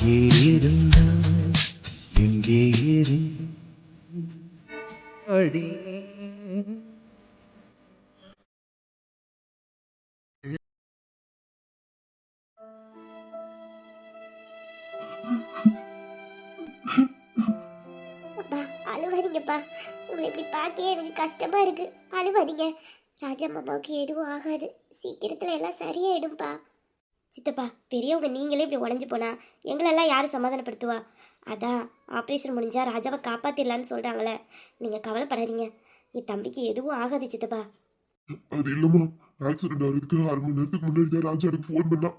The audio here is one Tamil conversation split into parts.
எங்கே இருந்தாய் எங்கே இரு அடி. அப்பா அழுவாதீங்கப்பா. உங்களை இப்படி எனக்கு கஷ்டமா இருக்கு. அழுவாதீங்க. ராஜா மாமாவுக்கு எதுவும் ஆகாது. சீக்கிரத்துல எல்லாம் சரியாயிடும்பா. சித்தப்பா பெரியவங்க நீங்களே இப்படி உடஞ்சு போனா எங்களெல்லாம் யார் சமாதானப்படுத்துவா? அதான் ஆப்ரேஷன் முடிஞ்சால் ராஜாவை காப்பாத்திடலான்னு சொல்கிறாங்களே நீங்கள் கவலைப்படாதீங்க. என் தம்பிக்கு எதுவும் ஆகாது சித்தப்பா. அது இல்லம்மா ஆக்சிடென்ட் ஆகிறதுக்கு அரை மணி நேரத்துக்கு முன்னாடி தான் ராஜா எனக்கு ஃபோன் பண்ணா.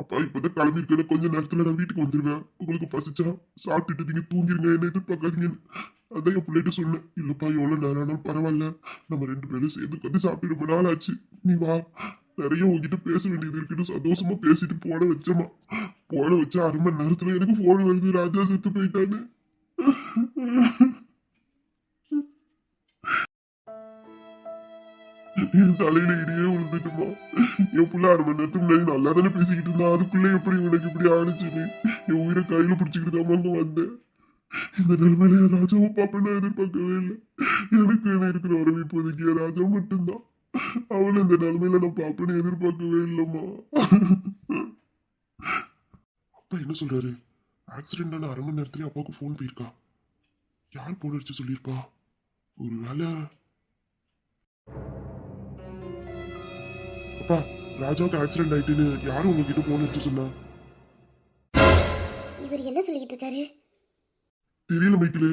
அப்பா இப்பதான் கிளம்பி இருக்கேன் கொஞ்சம் நேரத்தில் நான் வீட்டுக்கு வந்துடுவேன் உங்களுக்கு பசிச்சா சாப்பிட்டுட்டு நீங்கள் தூங்கிடுங்க என்ன எதிர்பார்க்காதீங்கன்னு அதான் என் பிள்ளைகிட்ட சொன்னேன். இல்லைப்பா எவ்வளோ நேரம் ஆனாலும் பரவாயில்ல. நம்ம ரெண்டு பேரும் சேர்ந்து உட்காந்து சாப்பிட்டு ரொம்ப நாள் ஆச்சு நீ வா. நிறைய உங்ககிட்ட பேச வேண்டியது இருக்குன்னு சந்தோஷமா பேசிட்டு போன வச்சோமா போன வச்ச அரை மணி நேரத்துல எனக்கு போன் வருது ராஜா செத்து போயிட்டான்னு என் தலையில இடியே விழுந்துட்டுமா. என் புள்ள அரை மணி நேரத்துக்கு முன்னாடி நல்லா தானே பேசிக்கிட்டு இருந்தா. அதுக்குள்ள எப்படி உனக்கு இப்படி ஆணிச்சுன்னு என் உயிரை கையில பிடிச்சிக்கிட்டு தான் வந்தேன். இந்த நிலைமையில ராஜாவும் ராஜாவை நான் எதிர்பார்க்கவே இல்லை. எனக்கு என்ன இருக்கிற வரவு இப்போதைக்கு? ராஜா மட்டும்தான். அவளை இந்த நிலைமையில நான் பார்ப்பேன்னு எதிர்பார்க்கவே இல்லைம்மா. அப்பா என்ன சொல்றாரு? ஆக்சிடென்ட் ஆன அரை மணி நேரத்துலயே அப்பாவுக்கு ஃபோன் போயிருக்கா? யார் போன் அடிச்சு சொல்லியிருப்பா? ஒரு வேலை அப்பா ராஜாவுக்கு ஆக்சிடென்ட் ஆயிட்டுன்னு யாரும் உங்ககிட்ட போன் அடிச்சு சொன்னா? இவர் என்ன சொல்லிக்கிட்டு இருக்காரு? தெரியல மைக்கில்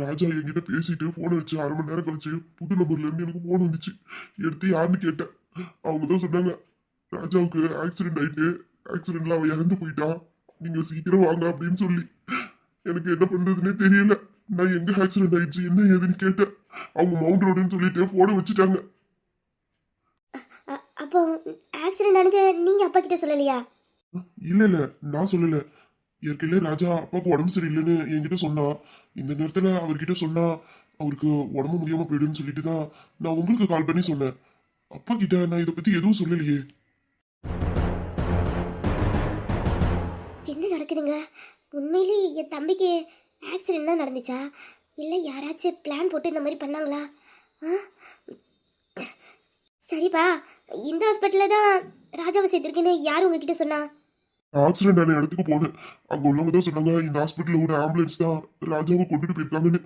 ராஜா என்கிட்ட பேசிட்டு போன் வச்சு அரை மணி நேரம் கழிச்சு புது நம்பர்ல இருந்து எனக்கு போன் வந்துச்சு. எடுத்து யாருன்னு கேட்டேன். அவங்க தான் சொன்னாங்க ராஜாவுக்கு ஆக்சிடென்ட் ஆயிட்டு ஆக்சிடென்ட்ல அவன் இறந்து போயிட்டான். நீங்க சீக்கிரம் வாங்க அப்படின்னு சொல்லி. எனக்கு என்ன பண்றதுன்னே தெரியல. நான் எங்க ஆக்சிடென்ட் ஆயிடுச்சு என்ன ஏதுன்னு கேட்டேன். அவங்க மவுண்ட் ரோடுன்னு சொல்லிட்டு போனை வச்சுட்டாங்க. அப்போ ஆக்சிடென்ட் ஆனது நீங்க அப்பா கிட்ட சொல்லலையா? இல்ல இல்ல நான் சொல்லல. ஏற்கனவே ராஜா அப்பாவுக்கு உடம்பு சரியில்லைன்னு என்கிட்ட சொன்னா. இந்த நேரத்துல அவர்கிட்ட சொன்னா அவருக்கு உடம்பு முடியாம போயிடுன்னு சொல்லிட்டு தான் நான் உங்களுக்கு கால் பண்ணி சொன்னேன். அப்பா கிட்ட நான் இதை பத்தி எதுவும் சொல்லலையே. என்ன நடக்குதுங்க? உண்மையிலே என் தம்பிக்கு ஆக்சிடென்ட் தான் நடந்துச்சா? இல்லை யாராச்சும் பிளான் போட்டு இந்த மாதிரி பண்ணாங்களா? ஆ? சரிப்பா இந்த ஹாஸ்பிட்டலில் தான் ராஜாவை சேர்த்துருக்கேன்னு யார் உங்ககிட்ட சொன்னா? ஆக்சிடென்ட் ஆன இடத்துக்கு போனேன். அங்க உள்ளவங்க தான் சொன்னாங்க இந்த ஹாஸ்பிட்டல்ல ஒரு ஆம்புலன்ஸ் தான் ராஜாவை கொண்டுட்டு போயிருக்காங்கன்னு.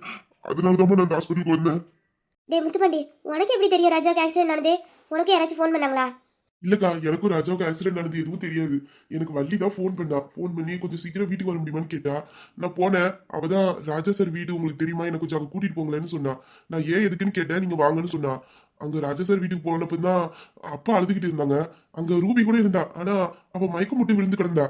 அதனால தான் நான் அந்த ஹாஸ்பிட்டலுக்கு வந்தேன். டேய் முத்துப்பாண்டி உனக்கு எப்படி தெரியும் ராஜாவுக்கு ஆக்சிடென்ட் ஆனது உனக்கு யாராச்சும் ஃபோன் பண்ணாங்களா? இல்லக்கா எனக்கும் ராஜாவுக்கு ஆக்சிடென்ட் ஆனது எதுவும் தெரியாது. எனக்கு வள்ளி தான் ஃபோன் பண்ணா. ஃபோன் பண்ணி கொஞ்சம் சீக்கிரம் வீட்டுக்கு வர முடியுமான்னு கேட்டா நான் போனேன். அவ தான் ராஜா சார் வீடு உங்களுக்கு தெரியுமா? எனக்கு கொஞ்சம் அங்க கூட்டிட்டு போங்களேன்னு சொன்னா. நான் ஏன் எதுக்குன்னு கேட்டேன் நீங்க வாங்கன்னு சொன்னா. அங்க ராஜா சார் வீட்டுக்கு போனப்ப தான் அப்பா அழுதுகிட்டு இருந்தாங்க. அங்க ரூபி கூட இருந்தா. ஆனா அவ மயக்கம் முட்டி விழுந்து கிடந்தா.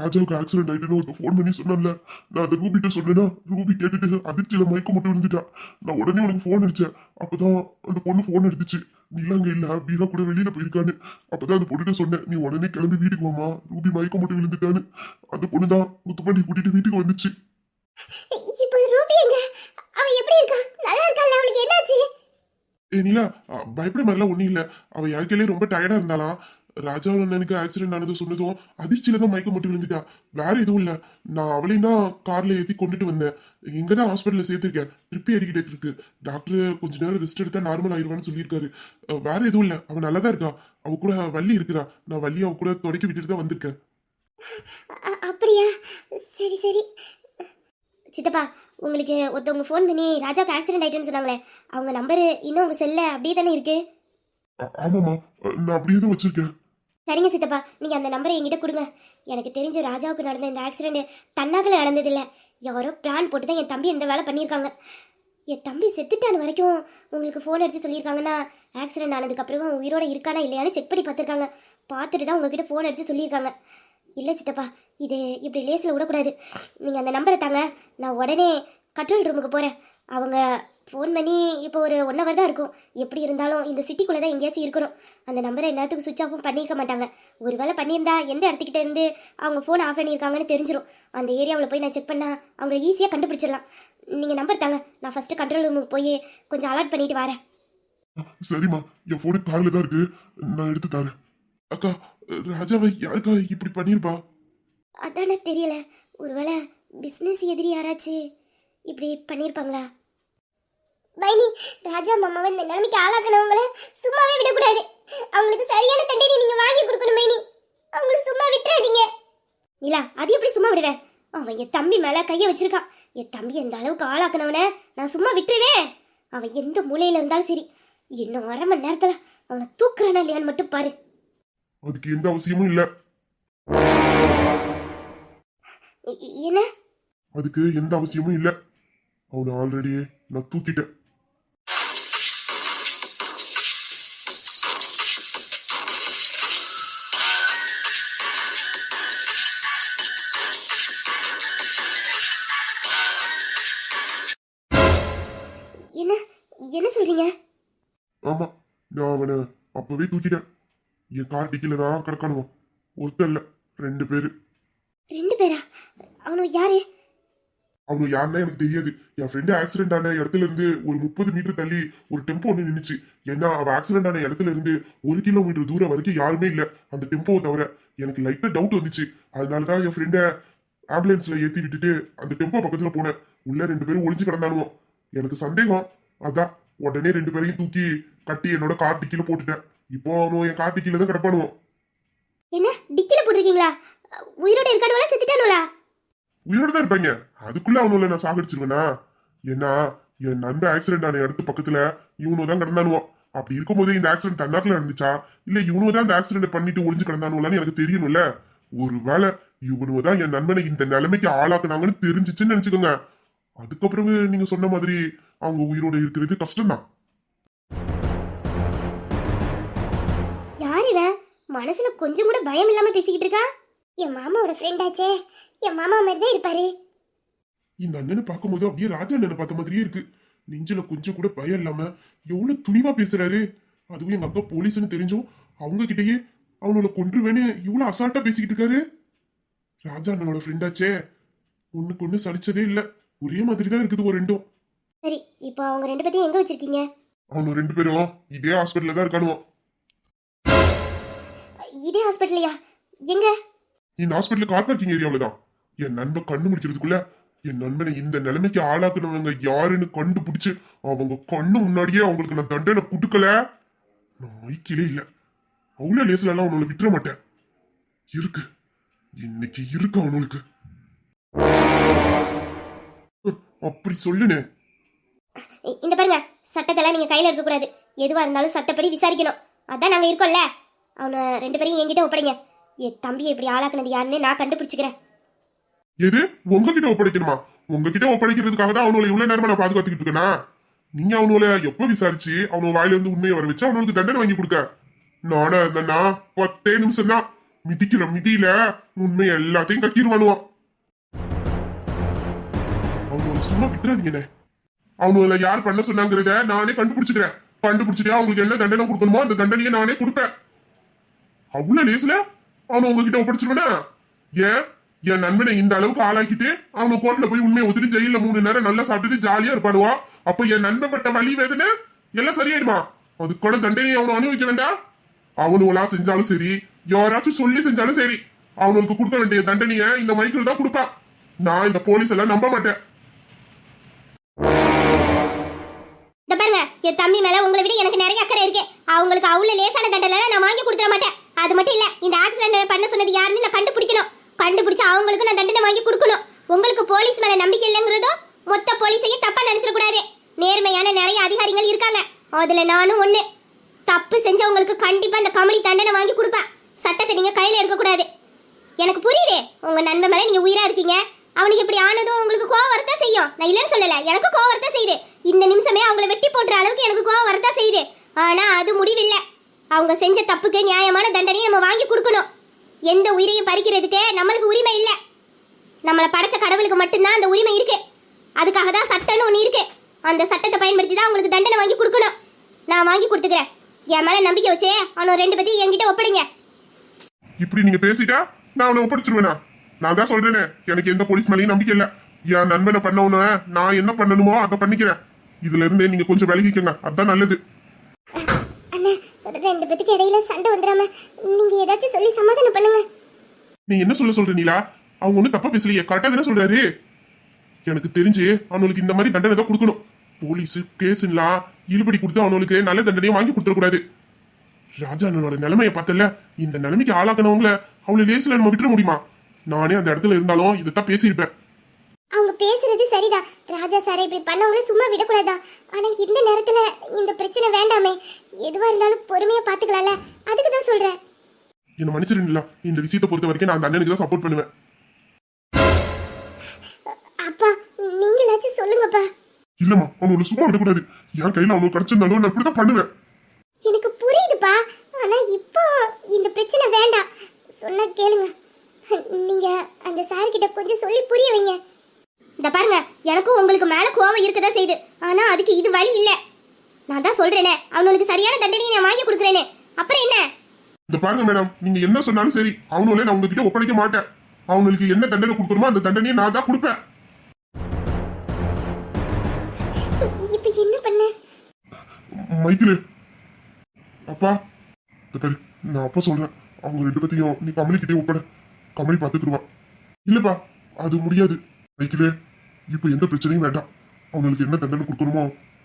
ராஜாவுக்கு ஆக்சிடென்ட் ஆயிட்டுன்னு ஃபோன் பண்ணி சொன்னேன்ல. நான் அந்த ரூபிட்ட சொன்னேன்னா ரூபி கேட்டுட்டு அதிர்ச்சியில மயக்கம் மட்டும் விழுந்துட்டா. நான் உடனே உனக்கு ஃபோன் அடிச்சேன். அப்பதான் அந்த பொண்ணு ஃபோன் எடுத்துச்சு நீலாம் அங்க இல்ல பீரா கூட வெளியில போயிருக்கான்னு. அப்பதான் அந்த பொண்ணுகிட்ட சொன்னேன் நீ உடனே கிளம்பி வீட்டுக்கு வாமா ரூபி மயக்கம் மட்டும் விழுந்துட்டான்னு. அந்த பொண்ணு தான் முத்துப்பாண்டி கூட்டிட்டு வீட்டுக்கு வந்துச்சு. இப்போ ரூபி எங்க? அவ எப்படி இருக்கா? நல்லா இருக்கால அவளுக்கு என்னாச்சு? ஏ நீலா பயப்பட மாதிரிலாம் ஒண்ணும் இல்ல. அவ யாருக்கையிலே ரொம்ப டயர்டா இருந்தாலாம் ராஜா அண்ணனுக்கு ஆக்சிடென்ட் ஆனது சொன்னதும் அதிர்ச்சியில தான் மயக்கம் மட்டும் விழுந்துட்டா. வேற எதுவும் இல்ல. நான் அவளையும் தான் கார்ல ஏத்தி கொண்டுட்டு வந்தேன். இங்க தான் ஹாஸ்பிட்டல்ல சேர்த்திருக்கேன். ட்ரிப்பி அடிக்கிட்டு இருக்கு. டாக்டர் கொஞ்ச நேரம் ரெஸ்ட் எடுத்தா நார்மல் ஆயிருவான்னு சொல்லியிருக்காரு. வேற எதுவும் இல்ல. அவ நல்லா தான் இருக்கா அவ கூட வள்ளி இருக்கிறா. நான் வள்ளி அவ கூட தொடக்கி விட்டுட்டு தான் வந்திருக்கேன் அப்படியா? சரி சரி. சித்தப்பா உங்களுக்கு ஒருத்தவங்க ஃபோன் பண்ணி ராஜாக்கு ஆக்சிடென்ட் ஆயிட்டுன்னு சொன்னாங்களே. அவங்க நம்பரு இன்னும் உங்க செல்ல அப்படியே தானே இருக்கு? ஆமாமா நான் அப்படியே தான் வச்சிருக்கேன். சரிங்க சித்தப்பா நீங்க அந்த நம்பரை என்கிட்ட கொடுங்க. எனக்கு தெரிஞ்ச ராஜாவுக்கு நடந்த இந்த ஆக்சிடென்ட் தன்னாக்கில் நடந்ததில்ல. யாரோ பிளான் போட்டு தான் என் தம்பி இந்த வேலை பண்ணியிருக்காங்க. என் தம்பி செத்துட்டான வரைக்கும் உங்களுக்கு ஃபோன் அடிச்சு சொல்லியிருக்காங்கன்னா ஆக்சிடென்ட் ஆனதுக்கப்புறம் உயிரோட இருக்கானா இல்லையான்னு செக் பண்ணி பார்த்துருக்காங்க. பார்த்துட்டு தான் உங்ககிட்ட ஃபோன் அடிச்சு சொல்லியிருக்காங்க. இல்லை சித்தப்பா இது இப்படி லேஸில் விடக்கூடாது. நீங்கள் அந்த நம்பரை தாங்க. நான் உடனே கண்ட்ரோல் ரூமுக்கு போகிறேன் அவங்க ஃபோன் பண்ணி இப்போ ஒரு ஒன் ஹவர் தான் இருக்கும். எப்படி இருந்தாலும் இந்த சிட்டிக்குள்ளே தான் எங்கேயாச்சும் இருக்கணும். அந்த நம்பரை நேரத்துக்கு சுவிட்ச் ஆஃபும் பண்ணியிருக்க மாட்டாங்க. ஒருவேளை பண்ணியிருந்தா எந்த இடத்துக்கிட்ட இருந்து அவங்க ஃபோன் ஆஃப் பண்ணியிருக்காங்கன்னு தெரிஞ்சிடும் அந்த ஏரியாவில் போய் நான் செக் பண்ணால் அவங்கள ஈஸியாக கண்டுபிடிச்சிடலாம். நீங்கள் நம்பர் தாங்க. நான் ஃபஸ்ட்டு கண்ட்ரோல் ரூமுக்கு போய் கொஞ்சம் அலர்ட் பண்ணிட்டு வரேன். சரிம்மா. என் போனு கார்ல தான் இருக்கு. நான் எடுத்து தரேன். அக்கா ராஜாவை யாருக்கா இப்படி பண்ணிருப்பா அதானே தெரியல. ஒருவேளை பிஸ்னஸ் எதிரி யாராச்சும் இப்படி பண்ணியிருப்பாங்களா? பைனி ராஜா மாமாவை இந்த நிலைமைக்கு ஆளாக்கணவங்கள சும்மாவே விடக்கூடாது. அவங்களுக்கு சரியான தண்டனை நீங்க வாங்கி கொடுக்கணும் மைனி அவங்கள சும்மா விட்டுறாதீங்க. நிலா அது எப்படி சும்மா விடுவேன் அவன் என் தம்பி மேல கைய வச்சிருக்கான். என் தம்பி எந்த அளவுக்கு ஆளாக்குனவன நான் சும்மா விட்டுருவேன். அவன் எந்த மூலையில இருந்தாலும் சரி. இன்னும் அரை மணி நேரத்துல அவனை தூக்குறானா இல்லையான்னு மட்டும் பாரு. அதுக்கு எந்த அவசியமும் இல்ல. என்ன? அதுக்கு எந்த அவசியமும் இல்ல. அவனை ஆல்ரெடி நான் தூக்கிட்டேன் தூக்கிட்டேன். என் கார் டிக்கில தான் கிடக்கானுவான் ஒருத்தர் இல்ல ரெண்டு பேரு. ரெண்டு பேரா? அவனு யாரு? அவனு யாருன்னா எனக்கு தெரியாது. என் ஃப்ரெண்டு ஆக்சிடென்ட் ஆன இடத்துல இருந்து ஒரு முப்பது மீட்டர் தள்ளி ஒரு டெம்போ ஒன்று நின்னுச்சு. ஏன்னா அவ ஆக்சிடென்ட் ஆன இடத்துல இருந்து ஒரு கிலோமீட்டர் தூரம் வரைக்கும் யாருமே இல்ல. அந்த டெம்போவை தவிர எனக்கு லைட்டா டவுட் வந்துச்சு. அதனாலதான் என் ஃப்ரெண்ட ஆம்புலன்ஸ்ல ஏத்தி விட்டுட்டு அந்த டெம்போ பக்கத்துல போனேன். உள்ள ரெண்டு பேரும் ஒளிஞ்சு கிடந்தானுவோம் எனக்கு சந்தேகம். அதான் உடனே ரெண்டு பேரையும் தூக்கி கட்டி என்னோட கார் டிக்கில போட்டுட்டேன். இப்போ அவனும் என் கார் டிக்கில தான் கிடப்பானுவோம் என்ன? டிக்கில போட்டிருக்கீங்களா? உயிரோட இருக்கானுவலா செத்துட்டானுவலா உயிரோட தான் இருப்பாங்க. அதுக்குள்ள அவனுல நான் சாகடிச்சிருவேனா? ஏன்னா என் நண்பன் ஆக்சிடென்ட் ஆன இடத்து பக்கத்துல இவனு தான் கிடந்தானுவான் அப்படி இருக்கும்போது இந்த ஆக்சிடென்ட் தன்னாக்குல இருந்துச்சா இல்ல இவனு தான் இந்த ஆக்சிடென்ட் பண்ணிட்டு ஒளிஞ்சு கிடந்தானுவலான்னு எனக்கு தெரியணும்ல ஒருவேளை இவனு தான் என் நண்பனை இந்த நிலைமைக்கு ஆளாக்குனாங்கன்னு தெரிஞ்சிச்சுன்னு நினைச்சுக்கோங்க. அதுக்கப்புறமே நீங்க சொன்ன மாதிரி அவங்க உயிரோட இருக்கிறது கஷ்டம்தான். யார் இவன் மனசுல கொஞ்சம் கூட பயம் இல்லாம பேசிக்கிட்டு இருக்கா? என் மாமாவோட ஃப்ரெண்ட் ஆச்சே. என் மாமா மாதிரி தான் இருப்பாரு. இந்த அண்ணனை பார்க்கும்போது அப்படியே ராஜா அண்ணனை பார்த்த மாதிரியே இருக்கு. நெஞ்சில கொஞ்சம் கூட பயம் இல்லாம எவ்வளவு துணிவா பேசுறாரு. அதுவும் எங்க அக்கா போலீஸ்னு தெரிஞ்சும் அவங்க கிட்டயே அவனோட கொன்றுவேன்னு இவ்வளவு அசால்ட்டா பேசிக்கிட்டு இருக்காரு. ராஜா அண்ணனோட ஃப்ரெண்டாச்சே ஒண்ணுக்கு ஒண்ணு சலிச்சதே இல்ல. ஒரே மாதிரி தான் இருக்குது ஒரு ரெண்டும். சரி இப்போ அவங்க ரெண்டு பேத்தையும் எங்க வச்சிருக்கீங்க? அவனு ரெண்டு பேரும் இதே ஹாஸ்பிட்டல்ல தான் இருக்கானுவோம் இதே ஹாஸ்பிட்டலையா எங்க? இந்த ஹாஸ்பிட்டல் கார் பார்க்கிங் ஏரியாவில தான் என் நண்பன் கண்ணு முடிக்கிறதுக்குள்ள என் நண்பனை இந்த நிலைமைக்கு ஆளாக்குனவங்க யாருன்னு கண்டுபிடிச்சு அவங்க கண்ணு முன்னாடியே அவங்களுக்கு நான் தண்டனை கொடுக்கல. நான் மைக்கிலே இல்ல. அவ்வளவு லேசுல எல்லாம் அவனோட விட்டுற மாட்டேன். இருக்கு. இன்னைக்கு இருக்கு அவனுக்கு. அப்படி சொல்லுனே. இந்த பாருங்க. சட்டத்தெல்லாம் நீங்க கையில எடுக்க கூடாது எதுவா இருந்தாலும் சட்டப்படி விசாரிக்கணும். அதான் நாங்க இருக்கோம்ல. அவனை ரெண்டு பேரையும் என்கிட்ட ஒப்படைங்க. என் தம்பியை இப்படி ஆளாக்குனது யாருன்னு நான் கண்டுபிடிச்சுக்கிறேன். எது? உங்ககிட்ட ஒப்படைக்கணுமா? உங்ககிட்ட ஒப்படைக்கிறதுக்காக தான் அவனோட இவ்வளவு நேரமா நான் பாதுகாத்துக்கிட்டு இருக்கேனா? நீங்க அவனோட எப்ப விசாரிச்சு அவனோட வாயில இருந்து உண்மையை வர வச்சு அவனுக்கு தண்டனை வாங்கி கொடுக்க? நானா இருந்தேன்னா பத்தே நிமிஷம் தான் மிதிக்கிற மிதியில உண்மை எல்லாத்தையும் கட்டிடுவானுவான். அவனோட சும்மா விட்டுறாதீங்கண்ணே அவனோட யார் பண்ண சொன்னாங்கிறத நானே கண்டுபிடிச்சிக்கிறேன். கண்டுபிடிச்சிட்டு அவங்களுக்கு என்ன தண்டனை கொடுக்கணுமோ அந்த தண்டனையை நானே கொடுப்பேன். அவ்வளவு லேசுல அவனை உங்ககிட்ட ஒப்படைச்சிருவேனா? ஏன்? என் நண்பனை இந்த அளவுக்கு ஆளாக்கிட்டு அவனை கோர்ட்ல போய் உண்மையை ஒத்துட்டு ஜெயில மூணு நேரம் நல்லா சாப்பிட்டுட்டு ஜாலியா இருப்பாடுவா அப்ப என் நண்பன் பட்ட வலி வேதனை எல்லாம் சரியாயிடுமா? அதுக்கான தண்டனையை அவனை அனுபவிக்க வேண்டாம். அவனுவலா செஞ்சாலும் சரி யாராச்சும் சொல்லி செஞ்சாலும் சரி அவனுக்கு கொடுக்க வேண்டிய தண்டனையை இந்த மைக்கிள் தான் கொடுப்பான் நான் இந்த போலீஸ் எல்லாம் நம்ப மாட்டேன். பாருங்க என் தம்பி மேல உங்களை விட எனக்கு நிறைய அக்கறை இருக்கு. அவங்களுக்கு அவ்வளவு லேசான தண்டனை நான் வாங்கி கொடுத்துட மாட்டேன். அது மட்டும் இல்ல இந்த ஆக்சிடென்ட் பண்ண சொன்னது யாருன்னு நான் கண்டுபிடிக்கணும். கண்டுபிடிச்சு அவங்களுக்கு நான் தண்டனை வாங்கி கொடுக்கணும். உங்களுக்கு போலீஸ் மேல நம்பிக்கை இல்லைங்கிறதும் மொத்த போலீஸையும் தப்பா நினைச்சிட கூடாது. நேர்மையான நிறைய அதிகாரிகள் இருக்காங்க. அதுல நானும் ஒண்ணு. தப்பு செஞ்சவங்களுக்கு கண்டிப்பா இந்த கமலி தண்டனை வாங்கி கொடுப்பேன். சட்டத்தை நீங்க கையில எடுக்க கூடாது. எனக்கு புரியுது உங்க நண்பன் மேல நீங்க உயிரா இருக்கீங்க. அவனுக்கு இப்படி ஆனதும் உங்களுக்கு கோவம் வரத்தான் செய்யும். நான் இல்லைன்னு சொல்லல எனக்கு கோவம் வரத்தான் செய்யுது. இந்த நிமிஷமே அவங்கள வெட்டி போட்டுற அளவுக்கு எனக்கு கோவம் வரத்தான் செய்யுது. ஆனா அது முடிவில்லை. அவங்க செஞ்ச தப்புக்கு நியாயமான தண்டனையை நம்ம வாங்கி கொடுக்கணும். எந்த உயிரையும் பறிக்கிறதுக்கு நம்மளுக்கு உரிமை இல்லை. நம்மளை படைச்ச கடவுளுக்கு மட்டும்தான் அந்த உரிமை இருக்கு. அதுக்காக தான் சட்டம்னு ஒன்று இருக்கு. அந்த சட்டத்தை பயன்படுத்தி தான் அவங்களுக்கு தண்டனை வாங்கி கொடுக்கணும். நான் வாங்கி கொடுத்துக்கிறேன். என் மேலே நம்பிக்கை வச்சே அவனை ரெண்டு பத்தி என்கிட்ட ஒப்படைங்க. இப்படி நீங்க பேசிட்டா நான் அவனை ஒப்படைச்சிருவேனா? நான் தான் சொல்றேனே எனக்கு எந்த போலீஸ் மேலேயும் நம்பிக்கை இல்லை. என் நண்பனை பண்ணவன நான் என்ன பண்ணணுமோ அதை பண்ணிக்கிறேன். இதுல இருந்தே நீங்க கொஞ்சம் விலகிக்கங்க. அதான் நல்லது. ரெண்டு பேத்துக்கு இடையில சண்டை வந்துடாம நீங்க ஏதாச்சும் சொல்லி சமாதானம் பண்ணுங்க. நீ என்ன சொல்ல சொல்ற நீலா? அவங்க ஒன்றும் தப்பா பேசலையே கரெக்டா தானே சொல்றாரு? எனக்கு தெரிஞ்சு அவனுக்கு இந்த மாதிரி தண்டனை தான் கொடுக்கணும். போலீஸ் கேஸுலாம் இழுபடி கொடுத்து அவனுக்கு நல்ல தண்டனையை வாங்கி கொடுத்துடக்கூடாது. ராஜா அண்ணனோட நிலைமையை பார்த்தல இந்த நிலைமைக்கு ஆளாக்கணவங்கள அவளை லேசில் நம்ம விட்டுற முடியுமா? நானே அந்த இடத்துல இருந்தாலும் இதைத்தான் பேசியிருப்பேன். அவங்க பேசுறது சரிதான். ராஜா சாரை இப்படி பண்ணவங்கள சும்மா விடக்கூடாதா? ஆனா இந்த நேரத்துல இந்த பிரச்சனை வேண்டாமே. எதுவா இருந்தாலும் பொறுமையா பாத்துக்கலாம்ல. அதுக்கு தான் சொல்றேன். என்ன மன்னிச்சிருந்தா இந்த விஷயத்தை பொறுத்த வரைக்கும் நான் அந்த அண்ணனுக்கு தான் சப்போர்ட் பண்ணுவேன். அப்பா நீங்களாச்சும் சொல்லுங்கப்பா. இல்லம்மா அவனை சும்மா விடக்கூடாது. என் கையில அவனுக்கு கிடைச்சிருந்தாலும் நான் இப்படிதான் பண்ணுவேன். எனக்கு புரியுதுப்பா. ஆனா இப்போ இந்த பிரச்சனை வேண்டாம். சொன்ன கேளுங்க. நீங்க அந்த சார் கிட்ட கொஞ்சம் சொல்லி புரிய வைங்க. இந்த பாருங்க எனக்கும் உங்களுக்கு மேல கோவம் இருக்கதான் செய்யுது. ஆனா அதுக்கு இது வழி இல்ல. நான் தான் சொல்றேனே அவனுக்கு சரியான தண்டனையை நான் வாங்கி கொடுக்குறேனே. அப்புறம் என்ன? இந்த பாருங்க மேடம் நீங்க என்ன சொன்னாலும் சரி அவனுங்களே நான் உங்ககிட்ட ஒப்படைக்க மாட்டேன். அவங்களுக்கு என்ன தண்டனை கொடுக்கணுமோ அந்த தண்டனையை நான் தான் கொடுப்பேன். இப்போ என்ன பண்ண? மைக்கிலு அப்பா இந்த பாரு நான் அப்பா சொல்றேன். அவங்க ரெண்டு பேத்தையும் நீ கமலிக்கிட்டே ஒப்பட. கமலி பாத்துக்கிடுவா இல்லப்பா அது முடியாது. மைக்கிலு இப்போ எந்த பிரச்சனையும் வேண்டாம். அவங்களுக்கு என்ன தண்டனை கொடுக்கணுமோ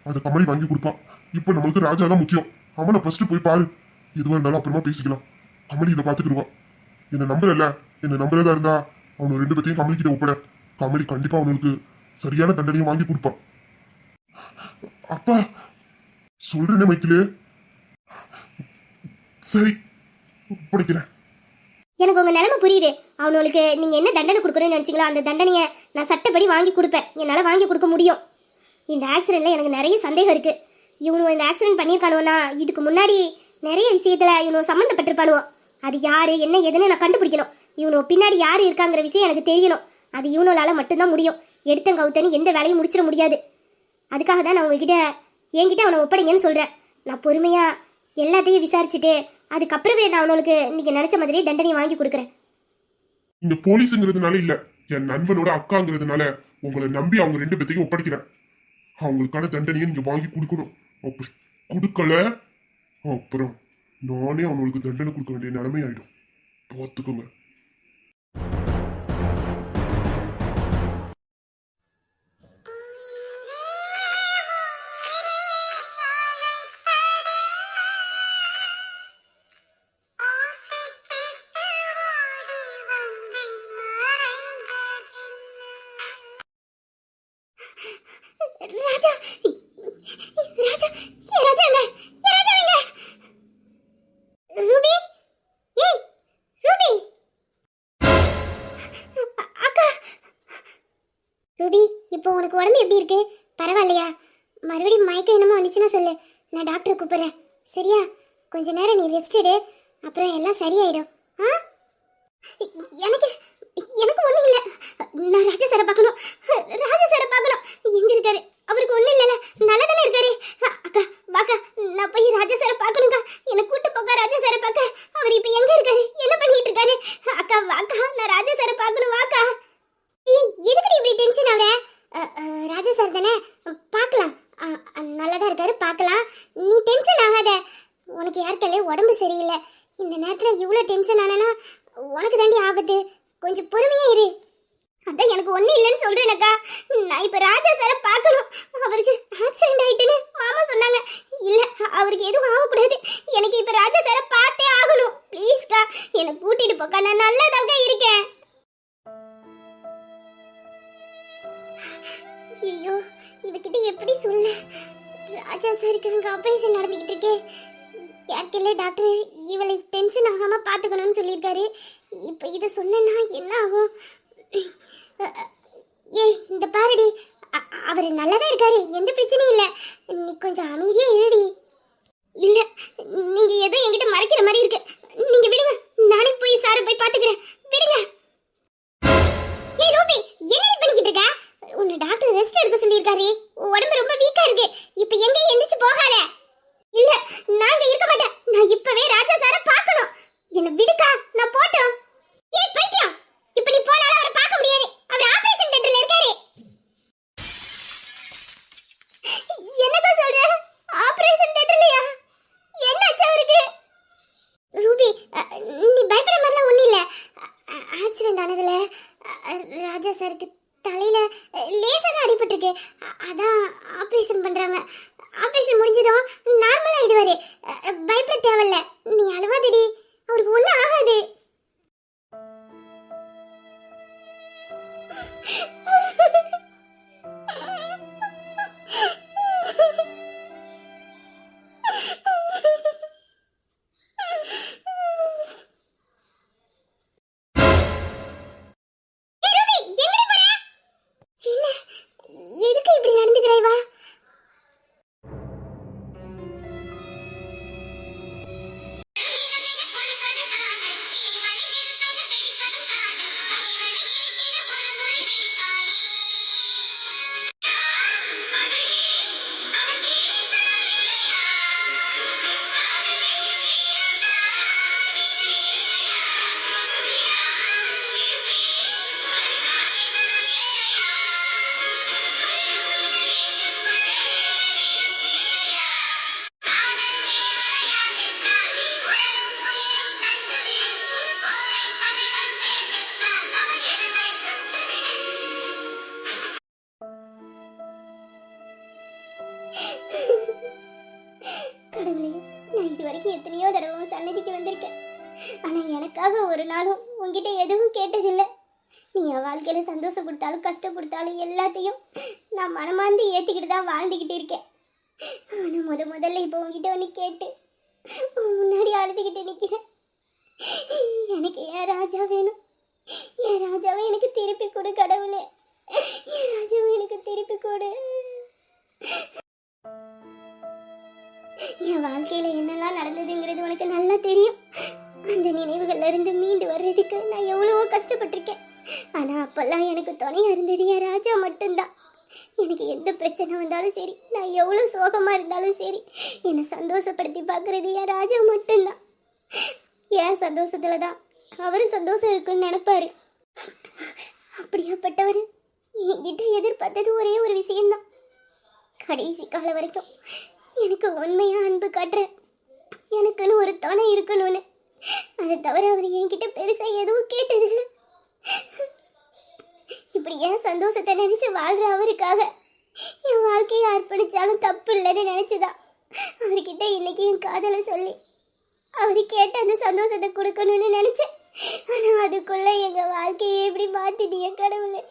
அதை கமலி வாங்கி கொடுப்பான் இப்போ நம்மளுக்கு ராஜா தான் முக்கியம். அவனை ஃபர்ஸ்ட் போய் பாரு. எதுவாக இருந்தாலும் அப்புறமா பேசிக்கலாம். கமலி இதை பார்த்துக்கிடுவான் என்ன நம்புறல என்ன நம்புறதா இருந்தா அவனை ரெண்டு பேத்தையும் கமலி கிட்ட ஒப்பட. கமலி கண்டிப்பா அவனுக்கு சரியான தண்டனையை வாங்கி கொடுப்பான் அப்பா சொல்றேனே மைக்கிலே சரி படிக்கிறேன். எனக்கு உங்க நிலைமை புரியுது. அவனுக்கு நீங்க என்ன தண்டனை கொடுக்கணும்னு நினைச்சீங்களோ அந்த தண்டனையை நான் சட்டப்படி வாங்கி கொடுப்பேன். என்னால வாங்கி கொடுக்க முடியும். இந்த ஆக்சிடென்ட்ல எனக்கு நிறைய சந்தேகம் இருக்கு. இவனு இந்த ஆக்சிடென்ட் பண்ணியிருக்கானுவனா இதுக்கு முன்னாடி நிறைய விஷயத்துல இவனு சம்மந்தப்பட்டிருப்பானுவோ. அது யாரு என்ன எதுன்னு நான் கண்டுபிடிக்கணும். இவனு பின்னாடி யாரு இருக்காங்கிற விஷயம் எனக்கு தெரியணும். அது இவனோலால மட்டும்தான் முடியும். எடுத்தங்க கவுத்தனி எந்த வேலையும் முடிச்சிட முடியாது. அதுக்காக தான் நான் உங்ககிட்ட என்கிட்ட அவனை ஒப்படைங்கன்னு சொல்றேன். நான் பொறுமையா எல்லாத்தையும் விசாரிச்சுட்டு அதுக்கப்புறமே நான் அவனுக்கு நீங்க நினைச்ச மாதிரி தண்டனையை வாங்கி கொடுக்குறேன். இந்த போலீஸுங்கிறதுனால இல்ல. என் நண்பனோட அக்காங்கிறதுனால உங்களை நம்பி அவங்க ரெண்டு பேத்தையும் ஒப்படைக்கிறேன். அவங்களுக்கான தண்டனையை நீங்க வாங்கி கொடுக்கணும். அப்படி கொடுக்கல. அப்புறம் நானே அவங்களுக்கு தண்டனை கொடுக்க வேண்டிய நிலைமை ஆயிடும் பார்த்துக்கோங்க. கூப்பிட்றேன். சரியா? கொஞ்ச நேரம் நீ ரெஸ்ட் எடு. அப்புறம் எல்லாம் சரியாயிடும் ஆ எனக்கு எனக்கு ஒண்ணும் இல்ல நான் ராஜா சாரை பார்க்கணும் ராஜா சாரை பார்க்கணும் எங்க இருக்காரு அவருக்கு ஒண்ணும் இல்லல நல்லா தானே இருக்காரு அ- அக்கா வாக்கா நான் போய் ராஜா சாரை பார்க்கணும்க்கா என்ன கூட்டு போக்கா ராஜா சாரை பார்க்க அவர் இப்ப எங்க இருக்காரு என்ன பண்ணிட்டு இருக்காரு அக்கா வாக்கா நான் ராஜா சாரை பார்க்கணும் வாக்கா ஏய், எதுக்குடி இப்படி டென்ஷன் ஆகுற அ, அ, ராஜா சார் தானே பார்க்கலாம் அ, அ, நல்லதா இருக்காரு பார்க்கலாம் நீ டென்ஷன் ஆகாத உனக்கு யாருக்கல்ல உடம்பு சரியில்லை இந்த நேரத்துல இவ்வளோ டென்ஷன் ஆனா உனக்கு தாண்டி ஆபத்து கொஞ்சம் பொறுமையா இரு அதான் எனக்கு ஒண்ணு இல்லைன்னு சொல்றேனக்கா நான் இப்ப ராஜா சாரை பார்க்கணும் அவருக்கு ஆக்சிடென்ட் ஆயிட்டுன்னு மாமா சொன்னாங்க இல்ல அவருக்கு எதுவும் ஆகக்கூடாது எனக்கு இப்ப ராஜா சாரை பார்த்தே ஆகணும். ப்ளீஸ்க்கா என்னை கூட்டிட்டு போக்கா நான் நல்லதாங்க இருக்கேன். ஐயோ இவகிட்ட எப்படி சொல்ல? ராஜா சாருக்கு அங்க ஆபரேஷன் நடந்துகிட்டு இருக்கே. யாருக்கில்ல டாக்டர் இவளை டென்ஷன் ஆகாம பாத்துக்கணும்னு சொல்லியிருக்காரு. இப்போ இதை சொன்னேன்னா என்ன ஆகும்? ஏய் இந்த பாருடி. அ- அவர் தான் இருக்காரு எந்த பிரச்சனையும் இல்லை. நீ கொஞ்சம் அமைதியாக இருடி. இல்ல நீங்க ஏதோ என்கிட்ட மறைக்கிற மாதிரி இருக்கு. நீங்க விடுங்க நானே போய் சாரை போய் பாத்துக்கிறேன். விடுங்க. ஏய் ரூபி என்ன பண்ணிக்கிட்டு இருக்க? உன்னை டாக்டர் ரெஸ்ட் எடுக்க சொல்லியிருக்காரு. உடம்பு ரொம்ப வீக்கா இருக்கு. இப்போ எங்கேயும் எந்திரிச்சு போகாத. எனக்காக ஒரு நாளும் உங்ககிட்ட எதுவும் கேட்டதில்லை. நீ என் வாழ்க்கையில் சந்தோஷம் கொடுத்தாலும் கஷ்டம் கொடுத்தாலும் எல்லாத்தையும் நான் மனமார்ந்து ஏற்றிக்கிட்டு தான் வாழ்ந்துக்கிட்டு இருக்கேன். ஆனால் முத முதல்ல இப்போ உங்ககிட்ட ஒன்று கேட்டு முன்னாடி அழுதுகிட்டு நிற்கிறேன் எனக்கு ஏன் ராஜா வேணும்? என் ராஜாவை எனக்கு திருப்பி கொடு கடவுளே? என் ராஜாவை எனக்கு திருப்பி கொடு? என் வாழ்க்கையில் என்னெல்லாம் நடந்ததுங்கிறது உனக்கு நல்லா தெரியும். அந்த நினைவுகள்ல இருந்து மீண்டு வர்றதுக்கு நான் எவ்வளவோ கஷ்டப்பட்டிருக்கேன். ஆனா அப்பெல்லாம் எனக்கு துணையா இருந்தது என் ராஜா மட்டும்தான். எனக்கு எந்த பிரச்சனை வந்தாலும் சரி நான் எவ்வளவு சோகமா இருந்தாலும் சரி என்னை சந்தோஷப்படுத்தி பார்க்கறது என் ராஜா மட்டும்தான். என் சந்தோஷத்துல தான் அவரும் சந்தோஷம் இருக்குன்னு நினைப்பாரு. அப்படியாப்பட்டவர் என்கிட்ட எதிர்பார்த்தது ஒரே ஒரு விஷயம்தான். கடைசி காலம் வரைக்கும் எனக்கு உண்மையாக அன்பு காட்டுற எனக்குன்னு ஒரு துணை இருக்கணும்னு. அதை தவிர அவர் என்கிட்ட பெருசா எதுவும் கேட்டதில்லை. இப்படி ஏன் சந்தோஷத்தை நினைச்சு வாழ்ற அவருக்காக? என் வாழ்க்கையை அர்ப்பணிச்சாலும் தப்பு இல்லைன்னு நினைச்சுதான் அவர்கிட்ட இன்னைக்கு என் காதலை சொல்லி அவரு கேட்ட அந்த சந்தோஷத்தை கொடுக்கணும்னு நினைச்சேன். ஆனா அதுக்குள்ள எங்க வாழ்க்கையை எப்படி மாத்திட்டிய கடவுள்?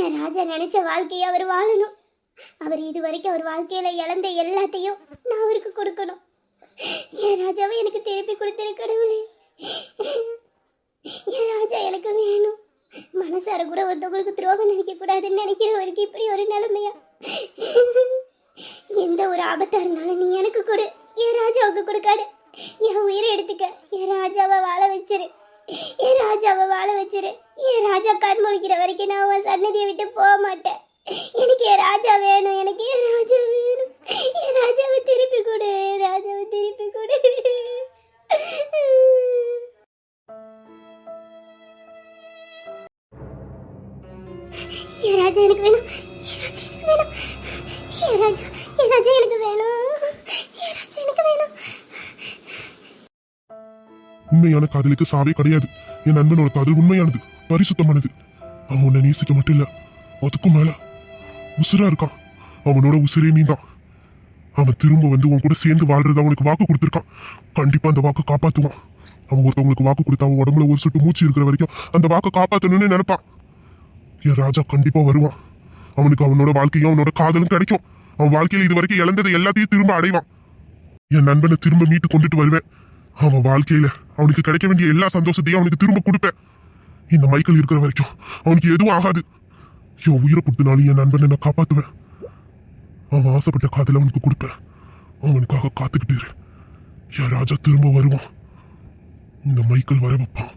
என் ராஜா நினைச்ச வாழ்க்கையை அவர் வாழணும். அவர் இது வரைக்கும் அவர் வாழ்க்கையில இழந்த எல்லாத்தையும் நான் அவருக்கு கொடுக்கணும். என் ராஜாவை எனக்கு திருப்பி கொடுத்துரு கடவுளே. என் ராஜா எனக்கு வேணும். மனசார கூட ஒருத்தவங்களுக்கு துரோகம் நினைக்க கூடாதுன்னு நினைக்கிறவருக்கு இப்படி ஒரு நிலைமையா? எந்த ஒரு ஆபத்தா இருந்தாலும் நீ எனக்கு கொடு. என் ராஜாவுக்கு கொடுக்காது. என் உயிரை எடுத்துக்க. என் ராஜாவை வாழ வச்சிரு. என் ராஜாவை வாழ வச்சிரு. என் ராஜா கண் முழிக்கிற வரைக்கும் நான் உன் சன்னதியை விட்டு போக மாட்டேன். எனக்கு உண்மையான காதலுக்கு சாவே கிடையாது. என் நண்பனோட காதல் உண்மையானது பரிசுத்தமானது. அவன் உன்னை நேசிக்க மட்டும் இல்ல அதுக்கும் மேல உசுரா இருக்கான். அவனோட உசுரே நீதான் அவன் திரும்ப வந்து உன் கூட சேர்ந்து வாழ்றது அவனுக்கு வாக்கு கொடுத்துருக்கான். கண்டிப்பா அந்த வாக்கு காப்பாத்துவான். அவன் ஒருத்தவங்களுக்கு வாக்கு கொடுத்தா அவன் உடம்புல ஒரு சொட்டு மூச்சு இருக்கிற வரைக்கும் அந்த வாக்கை காப்பாத்தணும்னு நினைப்பான். என் ராஜா கண்டிப்பா வருவான். அவனுக்கு அவனோட வாழ்க்கையும் அவனோட காதலும் கிடைக்கும். அவன் வாழ்க்கையில இது வரைக்கும் இழந்ததை எல்லாத்தையும் திரும்ப அடைவான். என் நண்பனை திரும்ப மீட்டு கொண்டுட்டு வருவேன். அவன் வாழ்க்கையில அவனுக்கு கிடைக்க வேண்டிய எல்லா சந்தோஷத்தையும் அவனுக்கு திரும்ப கொடுப்பேன். இந்த மைக்கேல் இருக்கிற வரைக்கும் அவனுக்கு எதுவும் ஆகாது. என் உயிரை கொடுத்தனாலும் என் நண்பனை நான் காப்பாத்துவேன். அவன் ஆசைப்பட்ட காதல அவனுக்கு கொடுப்பேன். அவனுக்காக காத்துக்கிட்டு என் ராஜா திரும்ப வருவான். இந்த மைக்கேல் வர வைப்பான்.